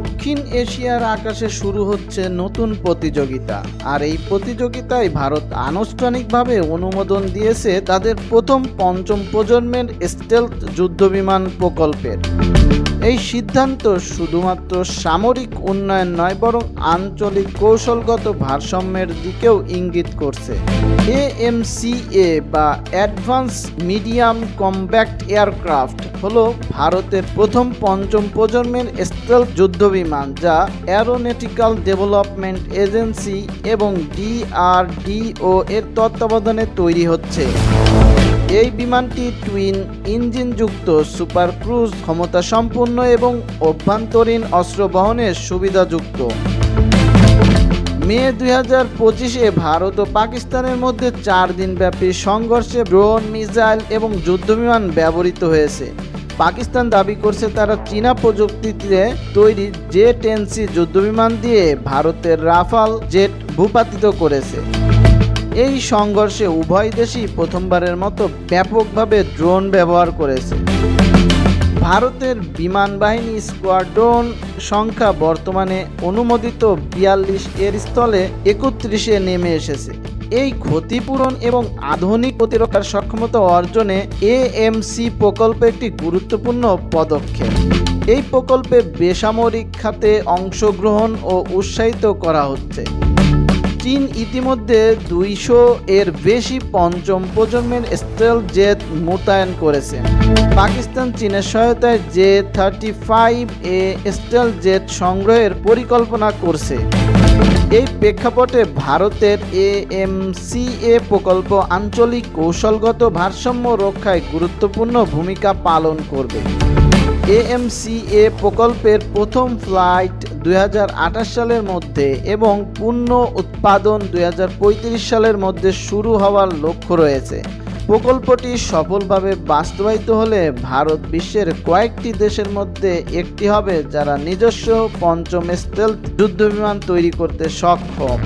দক্ষিণ এশিয়ার আকাশে শুরু হচ্ছে নতুন প্রতিযোগিতা। আর এই প্রতিযোগিতায় ভারত আনুষ্ঠানিকভাবে অনুমোদন দিয়েছে তাদের প্রথম পঞ্চম প্রজন্মের স্টেলথ যুদ্ধবিমান প্রকল্পের। এই সিদ্ধান্ত শুধুমাত্র সামরিক উন্নয়ন নয়, বরং আঞ্চলিক কৌশলগত ভারসাম্যের দিকেও ইঙ্গিত করছে। এএমসিএ বা অ্যাডভান্স মিডিয়াম কম্ব্যাক্ট এয়ারক্রাফট হলো ভারতের প্রথম পঞ্চম প্রজন্মের স্টেলথ যুদ্ধবিমান যা অ্যারোনটিক্যাল ডেভেলপমেন্ট এজেন্সি এবং ডিআরডিও এর তত্ত্বাবধানে তৈরি হচ্ছে। এই বিমানটি টুইন ইঞ্জিনযুক্ত সুপার ক্রুজ ক্ষমতা সম্পন্ন এবং অভ্যন্তরীণ অস্ত্র বহনের সুবিধাযুক্ত। মে দুই হাজার পঁচিশে ভারত ও পাকিস্তানের মধ্যে চার দিনব্যাপী সংঘর্ষে ড্রোন, মিসাইল এবং যুদ্ধবিমান ব্যবহৃত হয়েছে। পাকিস্তান দাবি করছে তারা চীনা প্রযুক্তিতে তৈরি জে টেন সি যুদ্ধবিমান দিয়ে ভারতের রাফাল জেট ভূপাতিত করেছে। এই সংঘর্ষে উভয় দেশই প্রথমবারের মতো ব্যাপকভাবে ড্রোন ব্যবহার করেছে। ভারতের বিমান বাহিনী স্কোয়াড্রন সংখ্যা বর্তমানে অনুমোদিত বিয়াল্লিশ এর স্থলে একত্রিশে নেমে এসেছে। এই ক্ষতিপূরণ এবং আধুনিক প্রতিরক্ষার সক্ষমতা অর্জনে এএমসি প্রকল্প একটি গুরুত্বপূর্ণ পদক্ষেপ। এই প্রকল্পে বেসামরিক খাতে অংশগ্রহণ ও উৎসাহিত করা হচ্ছে। চীন ইতিমধ্যে দুইশো এর বেশি পঞ্চম প্রজন্মের স্টেল জেট মোতায়েন করেছে। পাকিস্তান চীনের সহায়তায় J thirty five A stealth jet সংগ্রহের পরিকল্পনা করছে। এই প্রেক্ষাপটে ভারতের এএমসিএ প্রকল্প আঞ্চলিক কৌশলগত ভারসাম্য রক্ষায় গুরুত্বপূর্ণ ভূমিকা পালন করবে। এএমসিএ প্রকল্পের প্রথম ফ্লাইট দু হাজার আঠাশ সালের মধ্যে এবং পূর্ণ উৎপাদন দুই হাজার পঁয়ত্রিশ সালের মধ্যে শুরু হওয়ার লক্ষ্য রয়েছে। প্রকল্পটি সফলভাবে বাস্তবায়িত হলে ভারত বিশ্বের কয়েকটি দেশের মধ্যে একটি হবে যারা নিজস্ব পঞ্চম স্টেলথ যুদ্ধবিমান তৈরি করতে সক্ষম।